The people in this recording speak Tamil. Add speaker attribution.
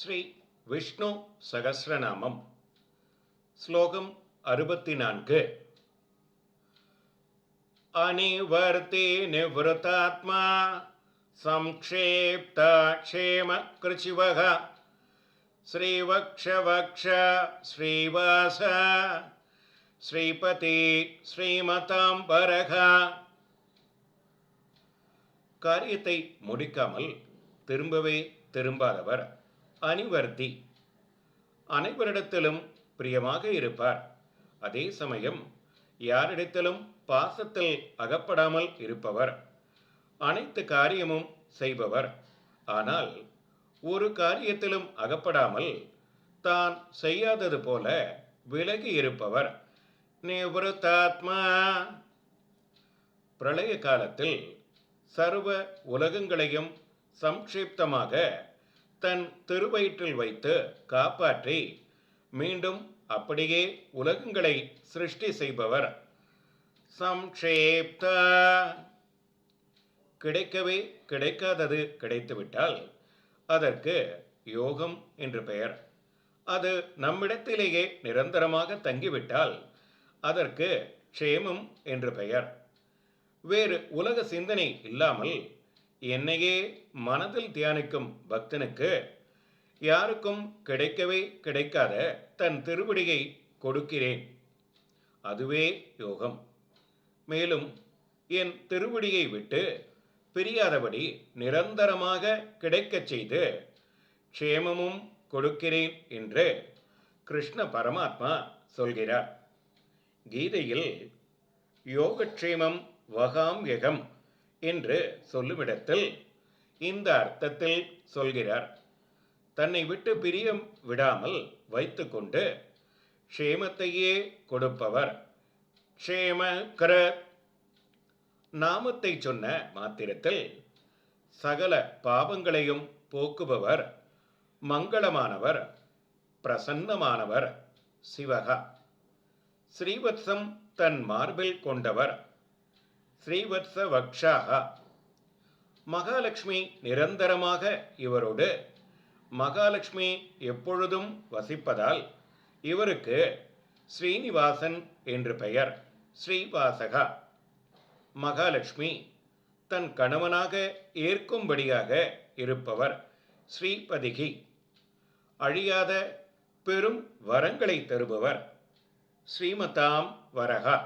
Speaker 1: ஸ்ரீ விஷ்ணு சகசிரநாமம். ஸ்லோகம் அறுபத்தி நான்கு அனிவர்த்தி நிவிருத்தாத்மா சம்க்ஷேப்த க்ஷேம கிருச்சிவக. ஸ்ரீவக்ஷவக்ஷ ஸ்ரீவாச. ஸ்ரீபதி ஸ்ரீமதாம்பரக. காரியத்தை முடிக்காமல் திரும்பவே திரும்பாதவர். அனிவர்த்தி அனைவரிடத்திலும் பிரியமாக இருப்பார். அதே சமயம் யாரிடத்திலும் பாசத்தில் அகப்படாமல் இருப்பவர். அனைத்து காரியமும் செய்பவர். ஆனால் ஒரு காரியத்திலும் அகப்படாமல் தான் செய்யாதது போல விலகி இருப்பவர். நிவருத்தாத்மா. பிரளய காலத்தில் சர்வ உலகங்களையும் சம்க்ஷிப்தமாக தன் திருவயிற்றில் வைத்து காப்பாற்றி மீண்டும் அப்படியே உலகங்களை சிருஷ்டி செய்பவர். சம்ஷேப்த கிடைக்கவே கிடைக்காதது கிடைத்துவிட்டால் அதற்கு யோகம் என்று பெயர். அது நம்மிடத்திலேயே நிரந்தரமாக தங்கிவிட்டால் அதற்கு க்ஷேமம் என்று பெயர். வேறு உலக சிந்தனை இல்லாமல் என்னையே மனதில் தியானிக்கும் பக்தனுக்கு யாருக்கும் கிடைக்கவே கிடைக்காத தன் திருவடியை கொடுக்கிறேன். அதுவே யோகம். மேலும் என் திருவடியை விட்டு பிரியாதபடி நிரந்தரமாக கிடைக்கச் செய்து க்ஷேமமும் கொடுக்கிறேன் என்று கிருஷ்ண பரமாத்மா சொல்கிறார். கீதையில் யோகக்ஷேமம் வகாம் யகம் என்று சொல்லுமிடத்தில் இந்த அர்த்தத்தில் சொல்கிறார். தன்னை விட்டு பிரியம் விடாமல் வைத்துக்கொண்டு க்ஷேமத்தையே கொடுப்பவர். க்ஷேம கர. நாமத்தை சொன்ன மாத்திரத்தில் சகல பாவங்களையும் போக்குபவர் மங்களமானவர் பிரசன்னமானவர் சிவகா. ஸ்ரீவத்சம் தன் மார்பில் கொண்டவர். ஸ்ரீவத்ச வக்ஷாக மகாலட்சுமி நிரந்தரமாக இவரோடு மகாலட்சுமி எப்பொழுதும் வசிப்பதால் இவருக்கு ஸ்ரீனிவாசன் என்று பெயர். ஸ்ரீவாசகா. மகாலட்சுமி தன் கணவனாக ஏற்கும்படியாக இருப்பவர் ஸ்ரீபதிகி. அழியாத பெரும் வரங்களை தருபவர் ஸ்ரீமதாம் வரகா.